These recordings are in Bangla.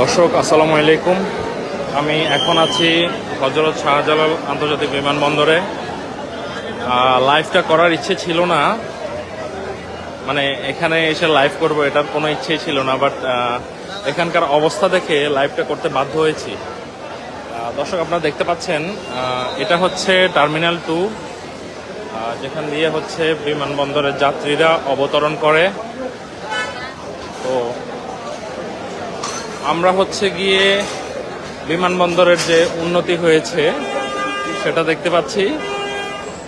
দর্শক, আসসালামু আলাইকুম। আমি এখন আছি হজরত শাহজালাল আন্তর্জাতিক বিমানবন্দরে। লাইভটা করার ইচ্ছে ছিল না। মানে এখানে এসে লাইভ করব, এটার কোনো ইচ্ছেই ছিল না বাট এখানকার অবস্থা দেখে লাইভটা করতে বাধ্য হয়েছি। দর্শক, আপনারা দেখতে পাচ্ছেন এটা হচ্ছে টার্মিনাল টু যেখান দিয়ে হচ্ছে বিমানবন্দরের যাত্রীরা অবতরণ করে। তো আমরা হচ্ছে গিয়ে বিমানবন্দরের যে উন্নতি হয়েছে, সেটা দেখতে পাচ্ছি।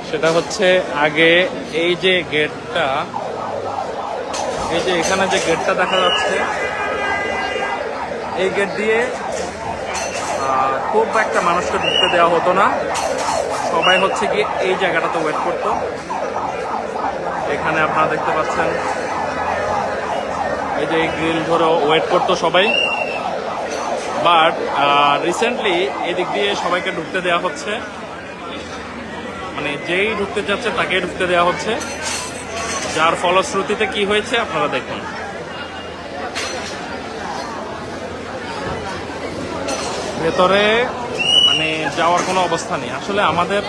সেটা হচ্ছে আগে এই যে গেটটা, এই যে এখানে যে গেটটা দেখা যাচ্ছে, এই গেট দিয়ে খুব একটা মানুষকে ঢুকতে দেওয়া হতো না। সবাই হচ্ছে গিয়ে এই জায়গাটাতে ওয়েট করতো। এখানে আপনারা দেখতে পাচ্ছেন, এই যে গ্রিল ধরে ওয়েট করতো সবাই। বাট রিসেন্টলি এদিক দিয়ে সবাইকে ঢুকতে দেওয়া হচ্ছে। মানে যেই ঢুকতে যাচ্ছে তাকেই ঢুকতে দেওয়া হচ্ছে। যার ফলশ্রুতিতে কি হয়েছে আপনারা দেখুন। ভেতরে মানে যাওয়ার কোনো অবস্থা নেই। আসলে আমাদের,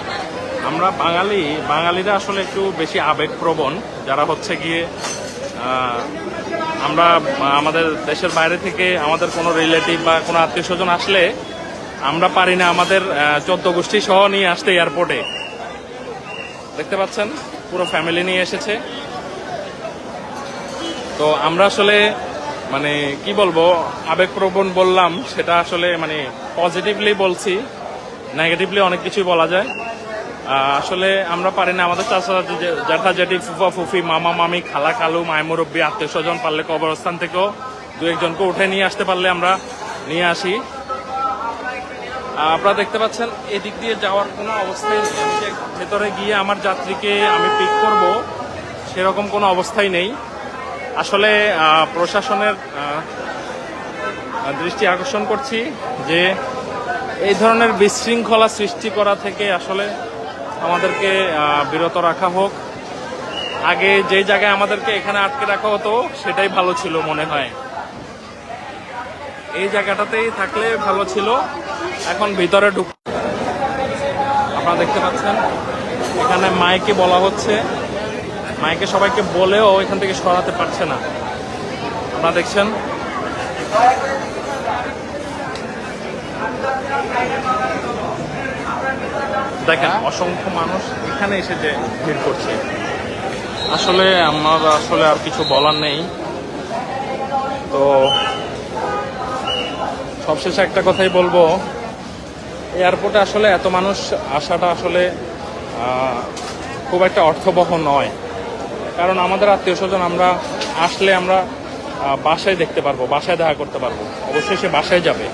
আমরা বাঙালি, বাঙালিরা আসলে একটু বেশি আবেগপ্রবণ। যারা হচ্ছে গিয়ে আমরা, আমাদের দেশের বাইরে থেকে আমাদের কোনো রিলেটিভ বা কোনো আত্মীয় স্বজন আসলে আমরা পারি না আমাদের চোদ্দ গোষ্ঠী সহ নিয়ে আসতে এয়ারপোর্টে দেখতে পাচ্ছেন? পুরো ফ্যামিলি নিয়ে এসেছে। তো আমরা আসলে মানে কি বলব? আবেগপ্রবণ বললাম, সেটা আসলে মানে পজিটিভলি বলছি নেগেটিভলি অনেক কিছুই বলা যায়। আসলে আমরা পারি না। আমাদের চাষা জ্যাঠা জেঠি ফুফা, ফুফি, মামা, মামি, খালা খালু মায় মুরব্বী, আত্মীয় স্বজন পারলে কবরস্থান থেকেও দু একজনকে উঠে নিয়ে আসতে পারলে আমরা নিয়ে আসি। আপনারা দেখতে পাচ্ছেন, এদিক দিয়ে যাওয়ার কোনো অবস্থাই নেই। ভেতরে গিয়ে আমার যাত্রীকে আমি পিক করব, সেরকম কোনো অবস্থাই নেই। আসলে প্রশাসনের দৃষ্টি আকর্ষণ করছি যে এই ধরনের বিশৃঙ্খলা সৃষ্টি করা থেকে আসলে আমাদেরকে বিরত রাখা হোক। আগে যে জায়গায় আমাদেরকে এখানে আটকে রাখা হতো, সেটাই ভালো ছিল মনে হয়। এই জায়গাটাতেই থাকলে ভালো ছিল। এখন ভিতরে ঢুক আপনারা দেখতে পাচ্ছেন, এখানে মাইকে বলা হচ্ছে। মাইকে সবাইকে বলেও এখান থেকে সরাতে পারছে না। আপনারা দেখছেন? দেখেন, অসংখ্য মানুষ এখানে এসে যে ভিড় করছে। আসলে আমার আসলে আর কিছু বলার নেই। তো সবশেষে একটা কথাই বলব, এয়ারপোর্টে আসলে এত মানুষ আসাটা আসলে খুব একটা অর্থবহ নয়। কারণ আমাদের আত্মীয় স্বজন আমরা আসলে আমরা বাসায় দেখতে পারব, বাসায় দেখা করতে পারব। অবশ্যই সে বাসায় যাবে।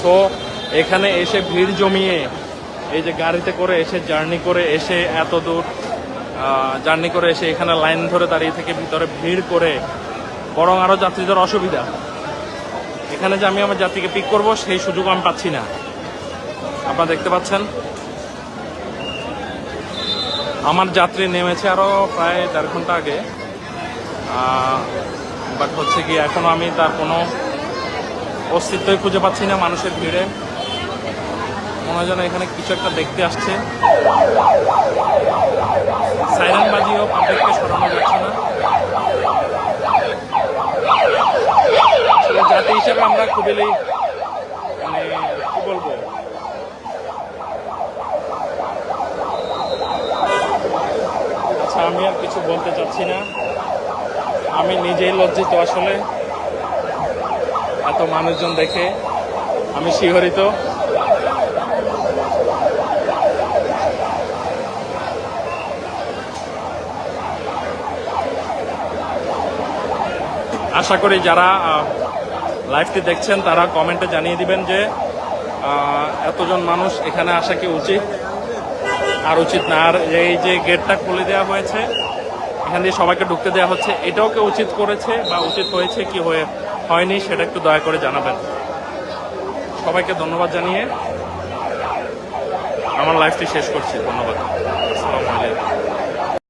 সো, এখানে এসে ভিড় জমিয়ে এই যে গাড়িতে করে এসে জার্নি করে এসে এত দূর জার্নি করে এসে এখানে লাইন ধরে দাঁড়িয়ে থেকে ভিতরে ভিড় করে বরং আরও যাত্রীদের অসুবিধা। এখানে যে আমি আমার যাত্রীকে পিক করব, সেই সুযোগ আমি পাচ্ছি না। আপনারা দেখতে পাচ্ছেন? আমার যাত্রী নেমেছে আরও প্রায় দেড় ঘণ্টা আগে। বাট হচ্ছে কি এখনও আমি তার কোনো অস্তিত্বই খুঁজে পাচ্ছি না মানুষের ভিড়ে। মনে হয় যেন এখানে কিছু একটা দেখতে আসছে। সাইরেন বাজিও পাবলিককে সরানো যাচ্ছে না। জাতি হিসেবে আমরা খুবই মানে কি বলব? আচ্ছা আমি আর কিছু বলতে চাচ্ছি না। আমি নিজেই লজ্জিত আসলে। এত মানুষজন দেখে আমি শিহরিত। আশা করি যারা লাইভটি দেখছেন, তারা কমেন্টে জানিয়ে দিবেন যে এতজন মানুষ এখানে আসা কি উচিত? আর উচিত না। আর এই যে গেটটা খুলে দেওয়া হয়েছে, এখান দিয়ে সবাইকে ঢুকতে দেওয়া হচ্ছে, এটাও কি উচিত করেছে বা উচিত হয়েছে কি হয়ে, হয়নি, সেটা একটু দয়া করে জানাবেন। সবাইকে ধন্যবাদ জানিয়ে আমার লাইফটি শেষ করছি। ধন্যবাদ। আসসালামু আলাইকুম।